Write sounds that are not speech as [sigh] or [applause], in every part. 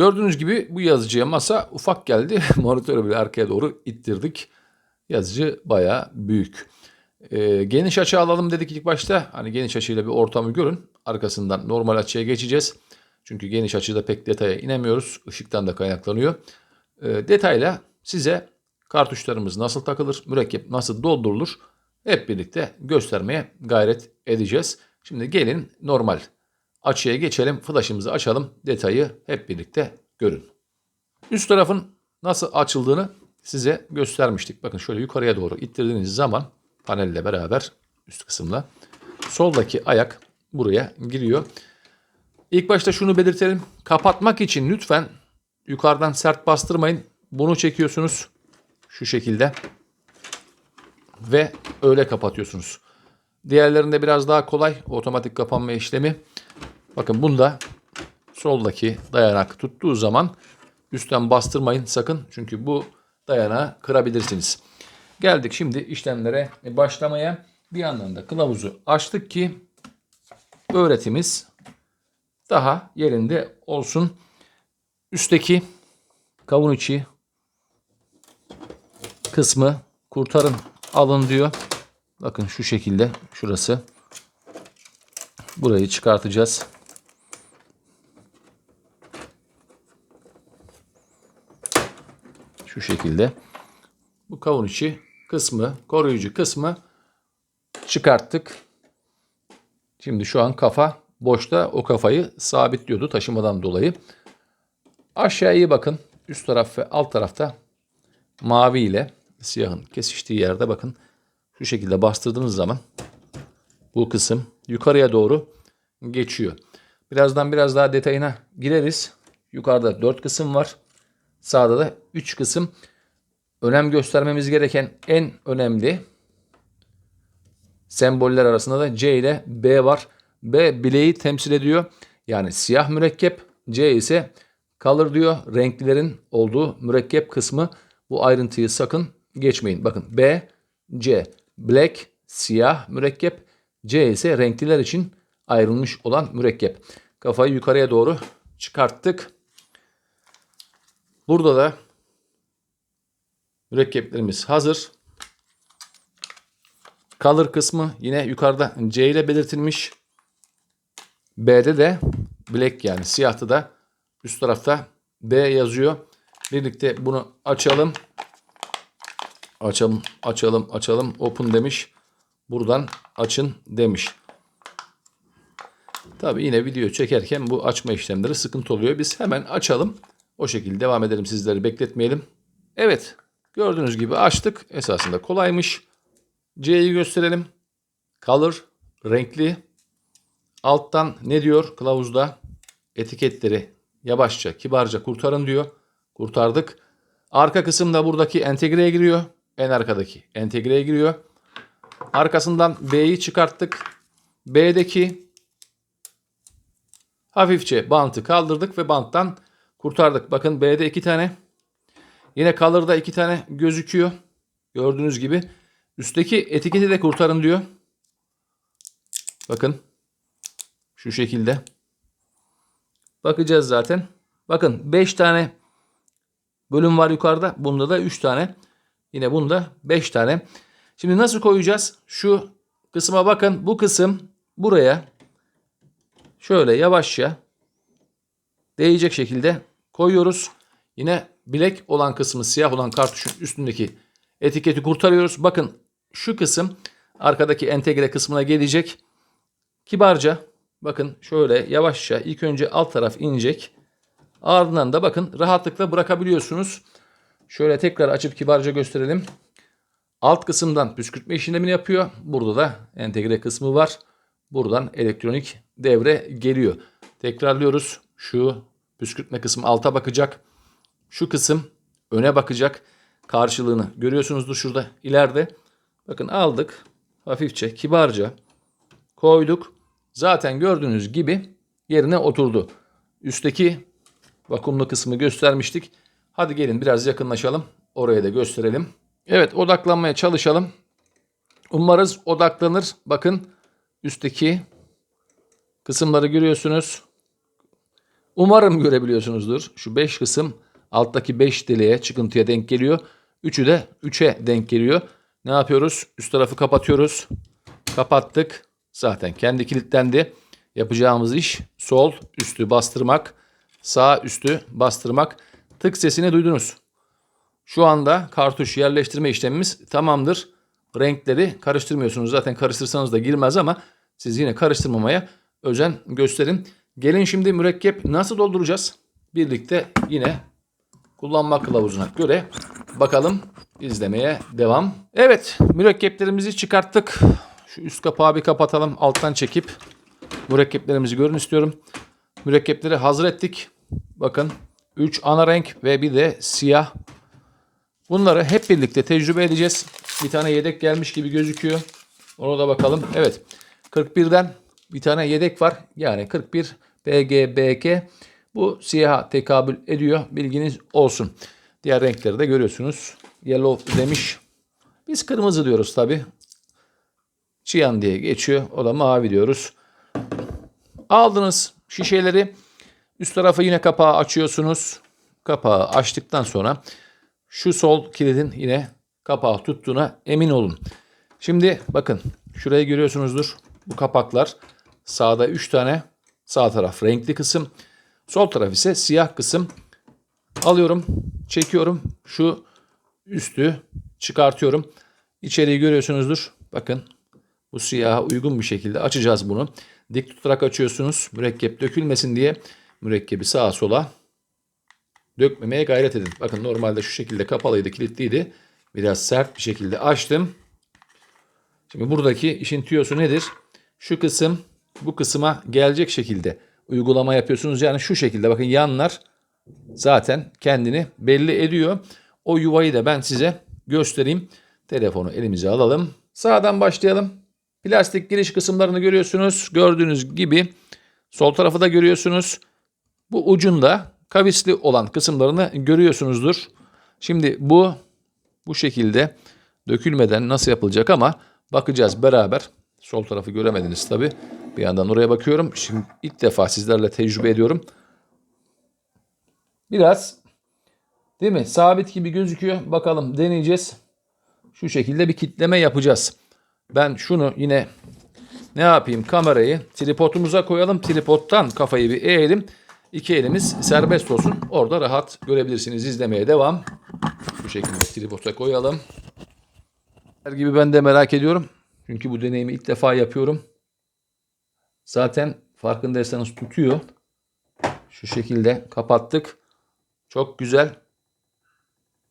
Gördüğünüz gibi bu yazıcıya masa ufak geldi. [laughs] Monitörü bile arkaya doğru ittirdik. Yazıcı bayağı büyük. Ee, geniş açı alalım dedik ilk başta. Hani geniş açıyla bir ortamı görün. Arkasından normal açıya geçeceğiz. Çünkü geniş açıda pek detaya inemiyoruz. Işıktan da kaynaklanıyor. Ee, detayla size kartuşlarımız nasıl takılır, mürekkep nasıl doldurulur hep birlikte göstermeye gayret edeceğiz. Şimdi gelin normal açıya geçelim. Flash'ımızı açalım. Detayı hep birlikte görün. Üst tarafın nasıl açıldığını size göstermiştik. Bakın şöyle yukarıya doğru ittirdiğiniz zaman panelle beraber üst kısımla soldaki ayak buraya giriyor. İlk başta şunu belirtelim. Kapatmak için lütfen yukarıdan sert bastırmayın. Bunu çekiyorsunuz şu şekilde ve öyle kapatıyorsunuz. Diğerlerinde biraz daha kolay otomatik kapanma işlemi. Bakın bunda soldaki dayanak tuttuğu zaman üstten bastırmayın sakın. Çünkü bu dayanağı kırabilirsiniz. Geldik şimdi işlemlere başlamaya. Bir yandan da kılavuzu açtık ki öğretimiz daha yerinde olsun. Üstteki kavun içi kısmı kurtarın alın diyor. Bakın şu şekilde şurası. Burayı çıkartacağız. Şu şekilde. Bu kavun içi kısmı, koruyucu kısmı çıkarttık. Şimdi şu an kafa boşta. O kafayı sabitliyordu taşımadan dolayı. Aşağıya bakın. Üst taraf ve alt tarafta mavi ile siyahın kesiştiği yerde bakın. Şu şekilde bastırdığınız zaman bu kısım yukarıya doğru geçiyor. Birazdan biraz daha detayına gireriz. Yukarıda 4 kısım var. Sağda da 3 kısım. Önem göstermemiz gereken en önemli semboller arasında da C ile B var. B bileği temsil ediyor. Yani siyah mürekkep. C ise color diyor. Renklilerin olduğu mürekkep kısmı. Bu ayrıntıyı sakın geçmeyin. Bakın B, C. Black, siyah mürekkep. C ise renkliler için ayrılmış olan mürekkep. Kafayı yukarıya doğru çıkarttık. Burada da mürekkeplerimiz hazır. Color kısmı yine yukarıda C ile belirtilmiş. B'de de black yani siyahta da üst tarafta B yazıyor. Birlikte bunu açalım. Açalım, açalım, açalım. Open demiş. Buradan açın demiş. Tabii yine video çekerken bu açma işlemleri sıkıntı oluyor. Biz hemen açalım. O şekilde devam edelim sizleri bekletmeyelim. Evet gördüğünüz gibi açtık. Esasında kolaymış. C'yi gösterelim. Color renkli. Alttan ne diyor kılavuzda? Etiketleri yavaşça kibarca kurtarın diyor. Kurtardık. Arka kısımda buradaki entegreye giriyor. En arkadaki entegreye giriyor. Arkasından B'yi çıkarttık. B'deki hafifçe bantı kaldırdık ve banttan kurtardık. Bakın B'de iki tane. Yine Color'da iki tane gözüküyor. Gördüğünüz gibi. Üstteki etiketi de kurtarın diyor. Bakın. Şu şekilde. Bakacağız zaten. Bakın 5 tane bölüm var yukarıda. Bunda da 3 tane. Yine bunda 5 tane. Şimdi nasıl koyacağız? Şu kısma bakın. Bu kısım buraya şöyle yavaşça değecek şekilde koyuyoruz. Yine bilek olan kısmı siyah olan kartuşun üstündeki etiketi kurtarıyoruz. Bakın şu kısım arkadaki entegre kısmına gelecek. Kibarca bakın şöyle yavaşça ilk önce alt taraf inecek. Ardından da bakın rahatlıkla bırakabiliyorsunuz. Şöyle tekrar açıp kibarca gösterelim. Alt kısımdan püskürtme işlemini yapıyor. Burada da entegre kısmı var. Buradan elektronik devre geliyor. Tekrarlıyoruz. Şu püskürtme kısmı alta bakacak. Şu kısım öne bakacak. Karşılığını görüyorsunuzdur şurada ileride. Bakın aldık. Hafifçe kibarca koyduk. Zaten gördüğünüz gibi yerine oturdu. Üstteki vakumlu kısmı göstermiştik. Hadi gelin biraz yakınlaşalım. Oraya da gösterelim. Evet odaklanmaya çalışalım. Umarız odaklanır. Bakın üstteki kısımları görüyorsunuz. Umarım görebiliyorsunuzdur. Şu 5 kısım alttaki 5 deliğe çıkıntıya denk geliyor. Üçü de 3'e denk geliyor. Ne yapıyoruz? Üst tarafı kapatıyoruz. Kapattık. Zaten kendi kilitlendi. Yapacağımız iş sol üstü bastırmak, sağ üstü bastırmak. Tık sesini duydunuz. Şu anda kartuş yerleştirme işlemimiz tamamdır. Renkleri karıştırmıyorsunuz. Zaten karıştırsanız da girmez ama siz yine karıştırmamaya özen gösterin. Gelin şimdi mürekkep nasıl dolduracağız? Birlikte yine kullanma kılavuzuna göre bakalım izlemeye devam. Evet mürekkeplerimizi çıkarttık. Şu üst kapağı bir kapatalım alttan çekip mürekkeplerimizi görün istiyorum. Mürekkepleri hazır ettik. Bakın 3 ana renk ve bir de siyah. Bunları hep birlikte tecrübe edeceğiz. Bir tane yedek gelmiş gibi gözüküyor. Ona da bakalım. Evet 41'den bir tane yedek var. Yani 41 BGBK. Bu siyaha tekabül ediyor. Bilginiz olsun. Diğer renkleri de görüyorsunuz. Yellow demiş. Biz kırmızı diyoruz tabi. Çiyan diye geçiyor. O da mavi diyoruz. Aldınız şişeleri. Üst tarafı yine kapağı açıyorsunuz. Kapağı açtıktan sonra şu sol kilidin yine kapağı tuttuğuna emin olun. Şimdi bakın şurayı görüyorsunuzdur. Bu kapaklar sağda 3 tane sağ taraf renkli kısım. Sol taraf ise siyah kısım. Alıyorum, çekiyorum. Şu üstü çıkartıyorum. İçeriği görüyorsunuzdur. Bakın bu siyaha uygun bir şekilde açacağız bunu. Dik tutarak açıyorsunuz. Mürekkep dökülmesin diye mürekkebi sağa sola dökmemeye gayret edin. Bakın normalde şu şekilde kapalıydı, kilitliydi. Biraz sert bir şekilde açtım. Şimdi buradaki işin tüyosu nedir? Şu kısım bu kısma gelecek şekilde uygulama yapıyorsunuz. Yani şu şekilde bakın yanlar zaten kendini belli ediyor. O yuvayı da ben size göstereyim. Telefonu elimize alalım. Sağdan başlayalım. Plastik giriş kısımlarını görüyorsunuz. Gördüğünüz gibi sol tarafı da görüyorsunuz. Bu ucunda kavisli olan kısımlarını görüyorsunuzdur. Şimdi bu bu şekilde dökülmeden nasıl yapılacak ama bakacağız beraber. Sol tarafı göremediniz tabi. Bir yandan oraya bakıyorum. Şimdi ilk defa sizlerle tecrübe ediyorum. Biraz değil mi? Sabit gibi gözüküyor. Bakalım deneyeceğiz. Şu şekilde bir kitleme yapacağız. Ben şunu yine ne yapayım kamerayı tripodumuza koyalım. Tripodtan kafayı bir eğelim. İki elimiz serbest olsun. Orada rahat görebilirsiniz. İzlemeye devam. Bu şekilde tripoda koyalım. Her gibi ben de merak ediyorum. Çünkü bu deneyimi ilk defa yapıyorum. Zaten farkındaysanız tutuyor. Şu şekilde kapattık. Çok güzel.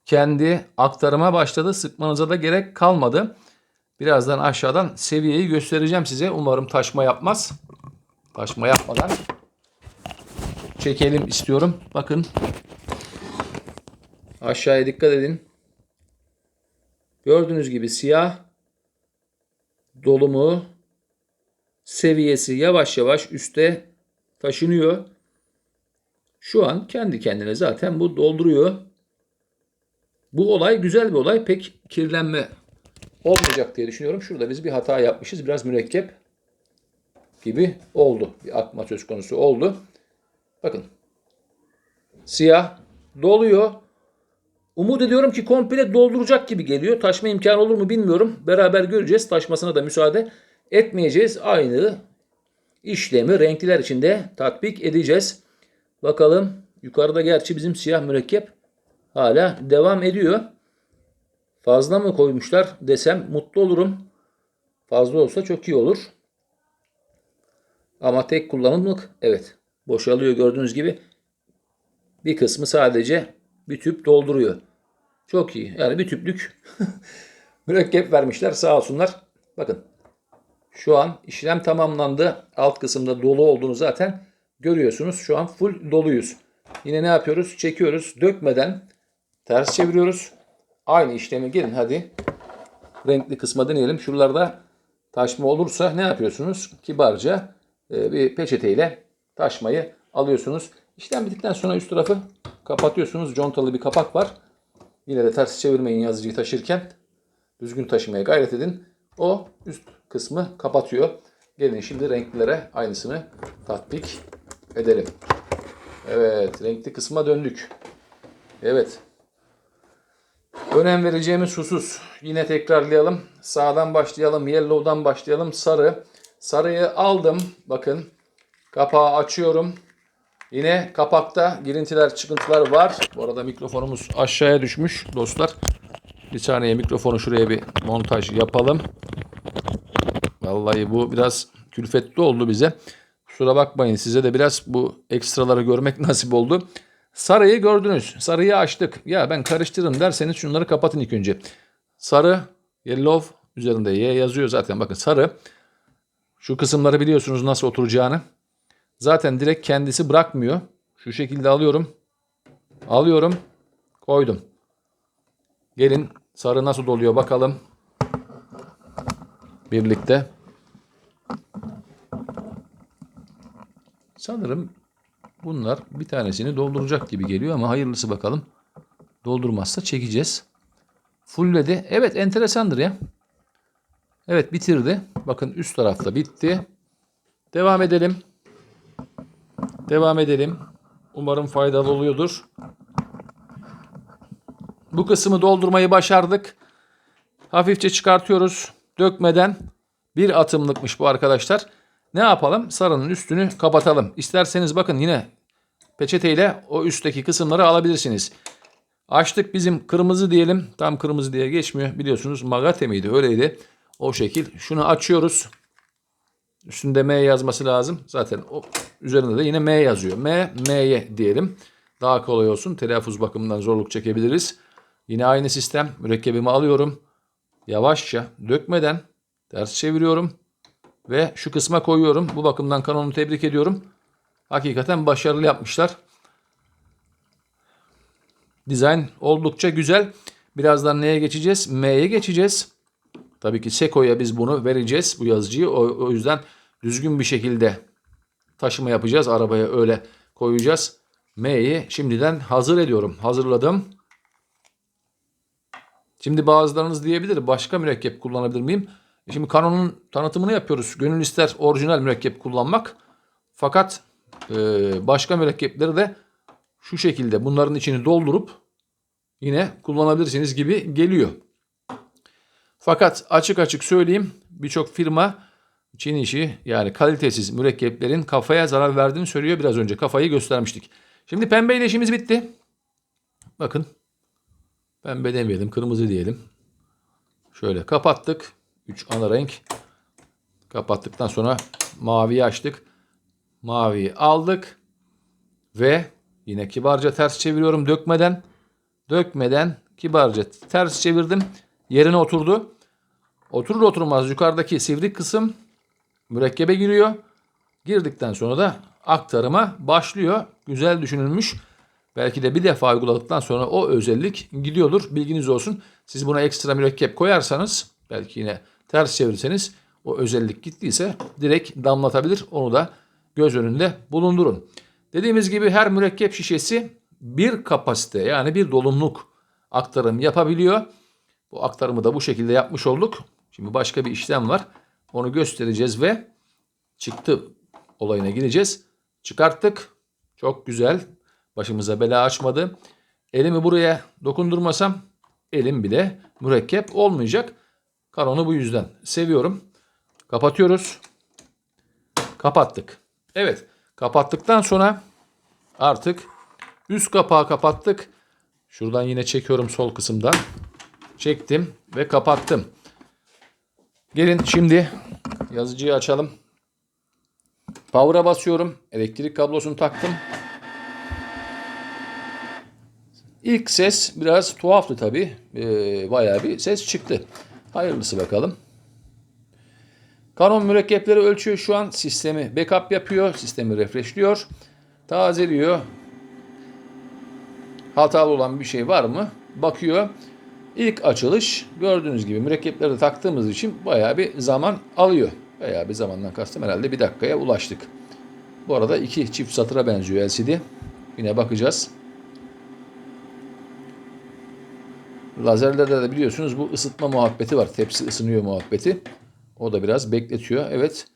Kendi aktarıma başladı. Sıkmanıza da gerek kalmadı. Birazdan aşağıdan seviyeyi göstereceğim size. Umarım taşma yapmaz. Taşma yapmadan çekelim istiyorum. Bakın. Aşağıya dikkat edin. Gördüğünüz gibi siyah dolumu seviyesi yavaş yavaş üste taşınıyor. Şu an kendi kendine zaten bu dolduruyor. Bu olay güzel bir olay. Pek kirlenme olmayacak diye düşünüyorum. Şurada biz bir hata yapmışız. Biraz mürekkep gibi oldu. Bir akma söz konusu oldu. Bakın. Siyah doluyor. Umut ediyorum ki komple dolduracak gibi geliyor. Taşma imkanı olur mu bilmiyorum. Beraber göreceğiz. Taşmasına da müsaade etmeyeceğiz. Aynı işlemi renkliler içinde tatbik edeceğiz. Bakalım yukarıda gerçi bizim siyah mürekkep hala devam ediyor. Fazla mı koymuşlar desem mutlu olurum. Fazla olsa çok iyi olur. Ama tek kullanımlık evet boşalıyor gördüğünüz gibi. Bir kısmı sadece bir tüp dolduruyor. Çok iyi. Yani bir tüplük [laughs] mürekkep vermişler sağ olsunlar. Bakın şu an işlem tamamlandı. Alt kısımda dolu olduğunu zaten görüyorsunuz. Şu an full doluyuz. Yine ne yapıyoruz? Çekiyoruz. Dökmeden ters çeviriyoruz. Aynı işlemi gelin hadi. Renkli kısma deneyelim. Şuralarda taşma olursa ne yapıyorsunuz? Kibarca e, bir peçeteyle taşmayı alıyorsunuz. İşlem bittikten sonra üst tarafı kapatıyorsunuz. Contalı bir kapak var. Yine de ters çevirmeyin yazıcıyı taşırken. Düzgün taşımaya gayret edin. O üst kısmı kapatıyor. Gelin şimdi renklilere aynısını tatbik edelim. Evet, renkli kısma döndük. Evet. Önem vereceğimiz husus. Yine tekrarlayalım. Sağdan başlayalım. Yellow'dan başlayalım. Sarı. Sarıyı aldım. Bakın. Kapağı açıyorum. Yine kapakta girintiler, çıkıntılar var. Bu arada mikrofonumuz aşağıya düşmüş dostlar. Bir saniye mikrofonu şuraya bir montaj yapalım. Vallahi bu biraz külfetli oldu bize. Kusura bakmayın size de biraz bu ekstraları görmek [laughs] nasip oldu. Sarıyı gördünüz. Sarıyı açtık. Ya ben karıştırırım derseniz şunları kapatın ilk önce. Sarı, yellow üzerinde Y yazıyor zaten. Bakın sarı. Şu kısımları biliyorsunuz nasıl oturacağını. Zaten direkt kendisi bırakmıyor. Şu şekilde alıyorum. Alıyorum. Koydum. Gelin sarı nasıl doluyor bakalım. Birlikte. Sanırım bunlar bir tanesini dolduracak gibi geliyor ama hayırlısı bakalım. Doldurmazsa çekeceğiz. Fullledi. Evet enteresandır ya. Evet bitirdi. Bakın üst tarafta bitti. Devam edelim. Devam edelim. Umarım faydalı oluyordur. Bu kısmı doldurmayı başardık. Hafifçe çıkartıyoruz. Dökmeden bir atımlıkmış bu arkadaşlar. Ne yapalım? Sarının üstünü kapatalım. İsterseniz bakın yine peçeteyle o üstteki kısımları alabilirsiniz. Açtık bizim kırmızı diyelim. Tam kırmızı diye geçmiyor. Biliyorsunuz magate miydi? Öyleydi. O şekil. Şunu açıyoruz. Üstünde M yazması lazım. Zaten o üzerinde de yine M yazıyor. M, M'ye diyelim. Daha kolay olsun. Telaffuz bakımından zorluk çekebiliriz. Yine aynı sistem. Mürekkebimi alıyorum. Yavaşça dökmeden ters çeviriyorum. Ve şu kısma koyuyorum. Bu bakımdan kanonu tebrik ediyorum. Hakikaten başarılı yapmışlar. Dizayn oldukça güzel. Birazdan neye geçeceğiz? M'ye geçeceğiz. Tabii ki Seko'ya biz bunu vereceğiz bu yazıcıyı. O, o yüzden düzgün bir şekilde taşıma yapacağız. Arabaya öyle koyacağız. M'yi şimdiden hazır ediyorum. Hazırladım. Şimdi bazılarınız diyebilir başka mürekkep kullanabilir miyim? Şimdi Canon'un tanıtımını yapıyoruz. Gönül ister orijinal mürekkep kullanmak. Fakat e, başka mürekkepleri de şu şekilde bunların içini doldurup yine kullanabilirsiniz gibi geliyor. Fakat açık açık söyleyeyim birçok firma Çin işi yani kalitesiz mürekkeplerin kafaya zarar verdiğini söylüyor. Biraz önce kafayı göstermiştik. Şimdi pembe ile işimiz bitti. Bakın pembe demeyelim kırmızı diyelim. Şöyle kapattık. 3 ana renk. Kapattıktan sonra maviyi açtık. Maviyi aldık. Ve yine kibarca ters çeviriyorum dökmeden. Dökmeden kibarca ters çevirdim. Yerine oturdu. Oturur oturmaz yukarıdaki sivri kısım mürekkebe giriyor. Girdikten sonra da aktarıma başlıyor. Güzel düşünülmüş. Belki de bir defa uyguladıktan sonra o özellik gidiyordur. Bilginiz olsun. Siz buna ekstra mürekkep koyarsanız belki yine ters çevirirseniz o özellik gittiyse direkt damlatabilir. Onu da göz önünde bulundurun. Dediğimiz gibi her mürekkep şişesi bir kapasite yani bir dolumluk aktarım yapabiliyor. Bu aktarımı da bu şekilde yapmış olduk. Şimdi başka bir işlem var. Onu göstereceğiz ve çıktı olayına gireceğiz. Çıkarttık. Çok güzel. Başımıza bela açmadı. Elimi buraya dokundurmasam elim bile mürekkep olmayacak. Kanonu bu yüzden seviyorum. Kapatıyoruz. Kapattık. Evet. Kapattıktan sonra artık üst kapağı kapattık. Şuradan yine çekiyorum sol kısımdan. Çektim ve kapattım. Gelin şimdi yazıcıyı açalım. Power'a basıyorum. Elektrik kablosunu taktım. İlk ses biraz tuhaftı tabi. Ee, bayağı bir ses çıktı. Hayırlısı bakalım. Canon mürekkepleri ölçüyor şu an. Sistemi backup yapıyor. Sistemi refreshliyor. Tazeliyor. Hatalı olan bir şey var mı? Bakıyor. İlk açılış gördüğünüz gibi mürekkepleri taktığımız için bayağı bir zaman alıyor. Bayağı bir zamandan kastım herhalde bir dakikaya ulaştık. Bu arada iki çift satıra benziyor LCD. Yine bakacağız. Lazerlerde de biliyorsunuz bu ısıtma muhabbeti var. Tepsi ısınıyor muhabbeti. O da biraz bekletiyor. Evet.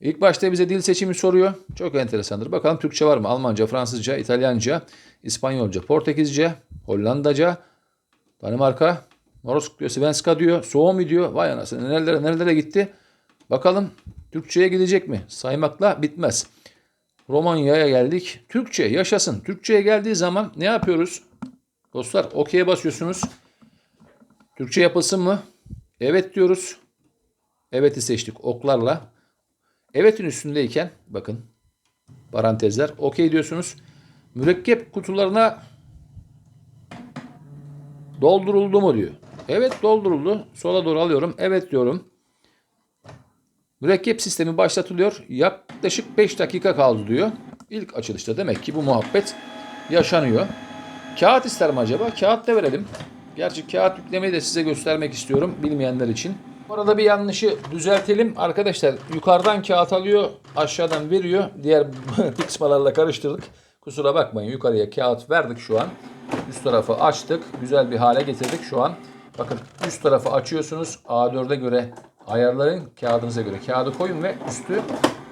İlk başta bize dil seçimi soruyor. Çok enteresandır. Bakalım Türkçe var mı? Almanca, Fransızca, İtalyanca, İspanyolca, Portekizce, Hollandaca, Danimarka, Norsk diyor, Svenska diyor, Suomi diyor. Vay anasını nerelere nerelere gitti. Bakalım Türkçe'ye gidecek mi? Saymakla bitmez. Romanya'ya geldik. Türkçe yaşasın. Türkçe'ye geldiği zaman ne yapıyoruz? Dostlar OK'ye basıyorsunuz. Türkçe yapılsın mı? Evet diyoruz. Evet'i seçtik oklarla. Evet'in üstündeyken bakın parantezler okey diyorsunuz. Mürekkep kutularına dolduruldu mu diyor. Evet dolduruldu. Sola doğru alıyorum. Evet diyorum. Mürekkep sistemi başlatılıyor. Yaklaşık 5 dakika kaldı diyor. İlk açılışta demek ki bu muhabbet yaşanıyor. Kağıt ister mi acaba? Kağıt da verelim. Gerçi kağıt yüklemeyi de size göstermek istiyorum bilmeyenler için. Bu arada bir yanlışı düzeltelim. Arkadaşlar yukarıdan kağıt alıyor, aşağıdan veriyor. Diğer [laughs] kısmalarla karıştırdık. Kusura bakmayın yukarıya kağıt verdik şu an. Üst tarafı açtık. Güzel bir hale getirdik şu an. Bakın üst tarafı açıyorsunuz. A4'e göre ayarlayın. Kağıdınıza göre kağıdı koyun ve üstü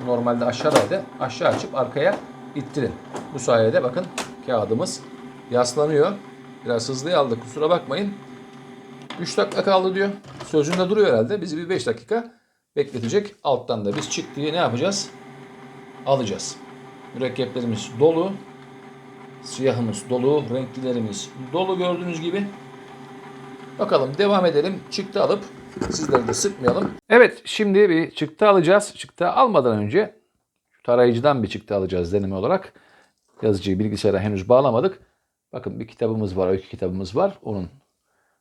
normalde aşağıdaydı. Aşağı açıp arkaya ittirin. Bu sayede bakın kağıdımız yaslanıyor. Biraz hızlı aldık kusura bakmayın. 3 dakika kaldı diyor. Sözünde duruyor herhalde. Bizi bir 5 dakika bekletecek. Alttan da biz çıktığı ne yapacağız? Alacağız. Mürekkeplerimiz dolu. Siyahımız dolu. Renklilerimiz dolu gördüğünüz gibi. Bakalım devam edelim. Çıktı alıp sizleri de sıkmayalım. Evet şimdi bir çıktı alacağız. Çıktı almadan önce tarayıcıdan bir çıktı alacağız deneme olarak. Yazıcıyı bilgisayara henüz bağlamadık. Bakın bir kitabımız var, öykü kitabımız var. Onun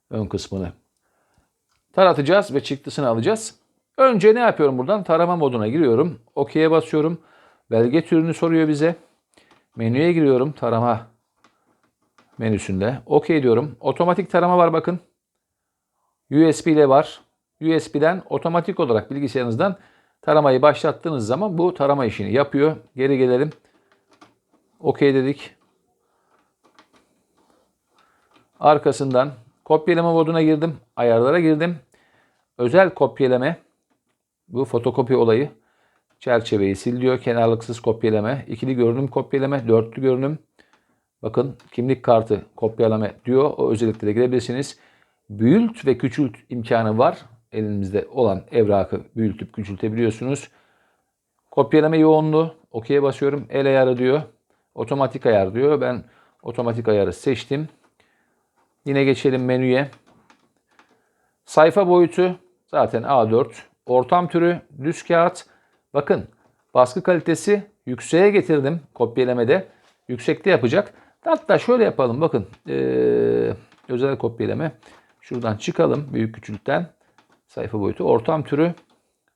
ön kısmını taratacağız ve çıktısını alacağız. Önce ne yapıyorum buradan? Tarama moduna giriyorum. OK'ye basıyorum. Belge türünü soruyor bize. Menüye giriyorum. Tarama menüsünde. OK diyorum. Otomatik tarama var bakın. USB ile var. USB'den otomatik olarak bilgisayarınızdan taramayı başlattığınız zaman bu tarama işini yapıyor. Geri gelelim. OK dedik. Arkasından kopyalama moduna girdim. Ayarlara girdim. Özel kopyalama. Bu fotokopi olayı. Çerçeveyi siliyor. Kenarlıksız kopyalama. ikili görünüm kopyalama. Dörtlü görünüm. Bakın kimlik kartı kopyalama diyor. O özelliklere girebilirsiniz. Büyült ve küçült imkanı var. Elinizde olan evrakı büyütüp küçültebiliyorsunuz. Kopyalama yoğunluğu. OK'ye basıyorum. El ayarı diyor. Otomatik ayar diyor. Ben otomatik ayarı seçtim. Yine geçelim menüye. Sayfa boyutu zaten A4. Ortam türü düz kağıt. Bakın baskı kalitesi yükseğe getirdim kopyalamada. Yüksekte yapacak. Hatta şöyle yapalım bakın. Ee, özel kopyalama. Şuradan çıkalım büyük küçülükten. Sayfa boyutu. Ortam türü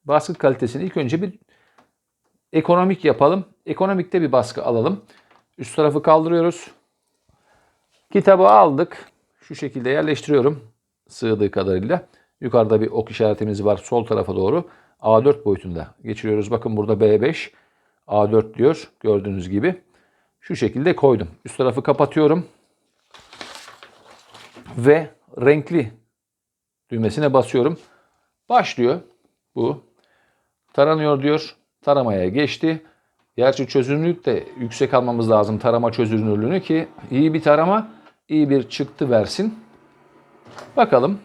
baskı kalitesini ilk önce bir ekonomik yapalım. Ekonomikte bir baskı alalım. Üst tarafı kaldırıyoruz. Kitabı aldık. Şu şekilde yerleştiriyorum. Sığdığı kadarıyla. Yukarıda bir ok işaretimiz var sol tarafa doğru. A4 boyutunda geçiriyoruz. Bakın burada B5 A4 diyor gördüğünüz gibi. Şu şekilde koydum. Üst tarafı kapatıyorum. Ve renkli düğmesine basıyorum. Başlıyor bu. Taranıyor diyor. Taramaya geçti. Gerçi çözünürlük de yüksek almamız lazım tarama çözünürlüğünü ki iyi bir tarama iyi bir çıktı versin. Bakalım.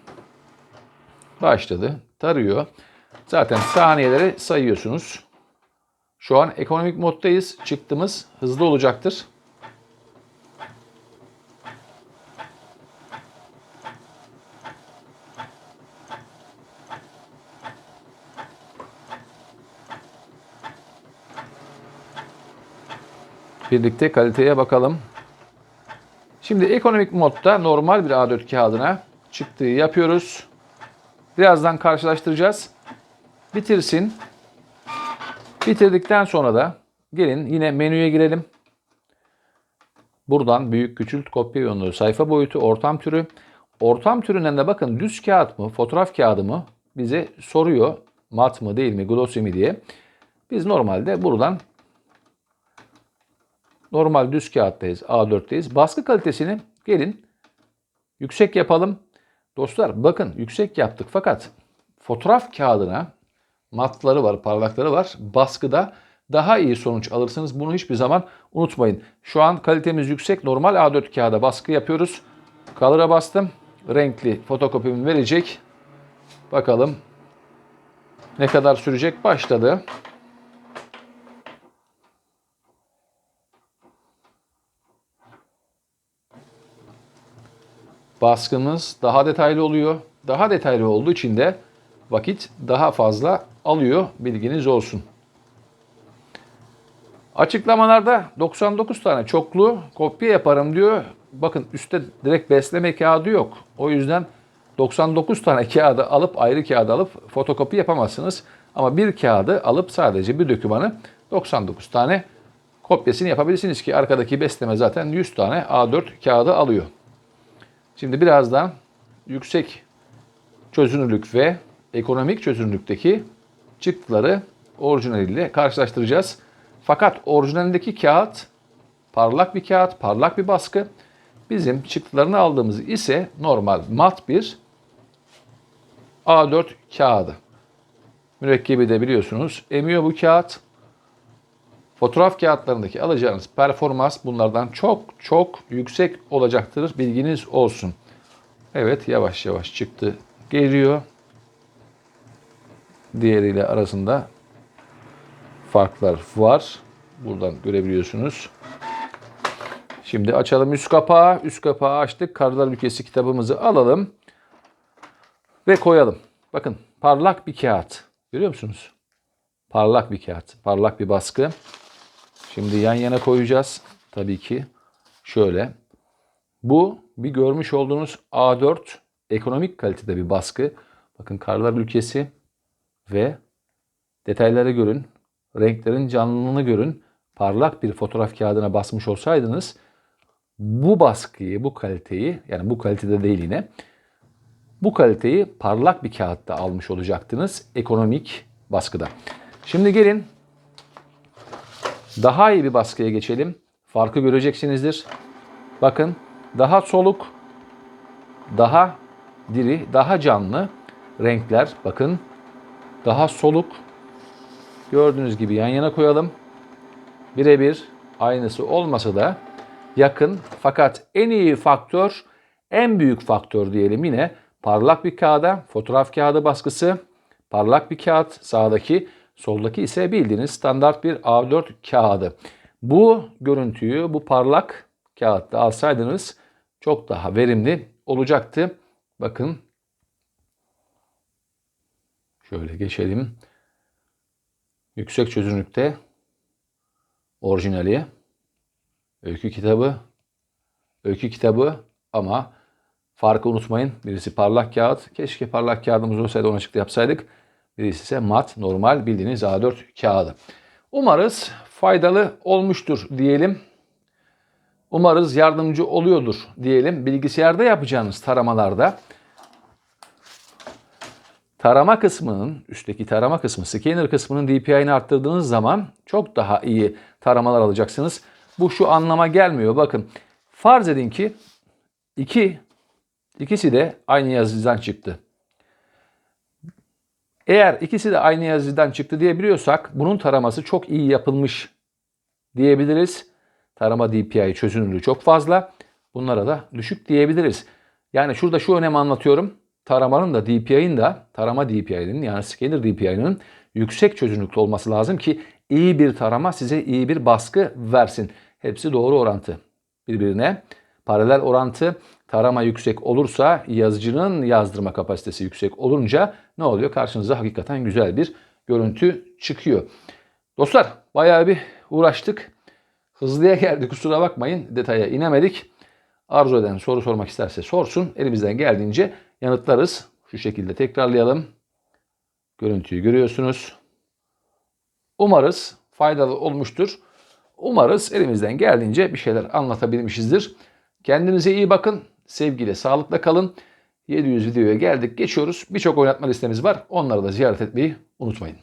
Başladı. Tarıyor. Zaten saniyeleri sayıyorsunuz. Şu an ekonomik moddayız. Çıktığımız hızlı olacaktır. Birlikte kaliteye bakalım. Şimdi ekonomik modda normal bir A4 kağıdına çıktığı yapıyoruz. Birazdan karşılaştıracağız. Bitirsin. Bitirdikten sonra da gelin yine menüye girelim. Buradan büyük küçült kopya yoğunluğu sayfa boyutu ortam türü. Ortam türünden de bakın düz kağıt mı fotoğraf kağıdı mı bize soruyor. Mat mı değil mi glossy mi diye. Biz normalde buradan normal düz kağıttayız A4'teyiz. Baskı kalitesini gelin yüksek yapalım. Dostlar bakın yüksek yaptık fakat fotoğraf kağıdına matları var, parlakları var. Baskıda daha iyi sonuç alırsınız. Bunu hiçbir zaman unutmayın. Şu an kalitemiz yüksek. Normal A4 kağıda baskı yapıyoruz. Color'a bastım. Renkli fotokopimi verecek. Bakalım ne kadar sürecek? Başladı. Baskımız daha detaylı oluyor. Daha detaylı olduğu için de vakit daha fazla alıyor. Bilginiz olsun. Açıklamalarda 99 tane çoklu kopya yaparım diyor. Bakın üstte direkt besleme kağıdı yok. O yüzden 99 tane kağıdı alıp ayrı kağıdı alıp fotokopi yapamazsınız. Ama bir kağıdı alıp sadece bir dokümanı 99 tane kopyasını yapabilirsiniz ki arkadaki besleme zaten 100 tane A4 kağıdı alıyor. Şimdi birazdan yüksek çözünürlük ve ekonomik çözünürlükteki çıktıları orijinaliyle karşılaştıracağız. Fakat orijinalindeki kağıt parlak bir kağıt, parlak bir baskı. Bizim çıktılarını aldığımız ise normal mat bir A4 kağıdı. Mürekkebi de biliyorsunuz emiyor bu kağıt. Fotoğraf kağıtlarındaki alacağınız performans bunlardan çok çok yüksek olacaktır. Bilginiz olsun. Evet yavaş yavaş çıktı. Geliyor. Diğeriyle arasında farklar var. Buradan görebiliyorsunuz. Şimdi açalım üst kapağı. Üst kapağı açtık. Karlar Ülkesi kitabımızı alalım. Ve koyalım. Bakın parlak bir kağıt. Görüyor musunuz? Parlak bir kağıt. Parlak bir baskı. Şimdi yan yana koyacağız. Tabii ki şöyle. Bu bir görmüş olduğunuz A4 ekonomik kalitede bir baskı. Bakın Karlar Ülkesi ve detayları görün. Renklerin canlılığını görün. Parlak bir fotoğraf kağıdına basmış olsaydınız bu baskıyı, bu kaliteyi yani bu kalitede değil yine bu kaliteyi parlak bir kağıtta almış olacaktınız ekonomik baskıda. Şimdi gelin daha iyi bir baskıya geçelim. Farkı göreceksinizdir. Bakın daha soluk, daha diri, daha canlı renkler. Bakın daha soluk. Gördüğünüz gibi yan yana koyalım. Birebir aynısı olmasa da yakın fakat en iyi faktör, en büyük faktör diyelim yine parlak bir kağıda, fotoğraf kağıdı baskısı, parlak bir kağıt sağdaki, soldaki ise bildiğiniz standart bir A4 kağıdı. Bu görüntüyü bu parlak kağıtta alsaydınız çok daha verimli olacaktı. Bakın şöyle geçelim. Yüksek çözünürlükte orijinali öykü kitabı öykü kitabı ama farkı unutmayın. Birisi parlak kağıt. Keşke parlak kağıdımız olsaydı ona çıktı yapsaydık. Birisi ise mat normal bildiğiniz A4 kağıdı. Umarız faydalı olmuştur diyelim. Umarız yardımcı oluyordur diyelim. Bilgisayarda yapacağınız taramalarda tarama kısmının, üstteki tarama kısmı, scanner kısmının DPI'ni arttırdığınız zaman çok daha iyi taramalar alacaksınız. Bu şu anlama gelmiyor. Bakın farz edin ki iki, ikisi de aynı yazıcıdan çıktı. Eğer ikisi de aynı yazıcıdan çıktı diyebiliyorsak bunun taraması çok iyi yapılmış diyebiliriz. Tarama DPI çözünürlüğü çok fazla. Bunlara da düşük diyebiliriz. Yani şurada şu önemi anlatıyorum. Taramanın da DPI'nin de tarama DPI'nin yani scanner DPI'nin yüksek çözünürlüklü olması lazım ki iyi bir tarama size iyi bir baskı versin. Hepsi doğru orantı birbirine. Paralel orantı tarama yüksek olursa yazıcının yazdırma kapasitesi yüksek olunca ne oluyor? Karşınıza hakikaten güzel bir görüntü çıkıyor. Dostlar bayağı bir uğraştık. Hızlıya geldi kusura bakmayın detaya inemedik. Arzu eden soru sormak isterse sorsun. Elimizden geldiğince yanıtlarız. Şu şekilde tekrarlayalım. Görüntüyü görüyorsunuz. Umarız faydalı olmuştur. Umarız elimizden geldiğince bir şeyler anlatabilmişizdir. Kendinize iyi bakın. Sevgiyle, sağlıkla kalın. 700 videoya geldik, geçiyoruz. Birçok oynatma listemiz var. Onları da ziyaret etmeyi unutmayın.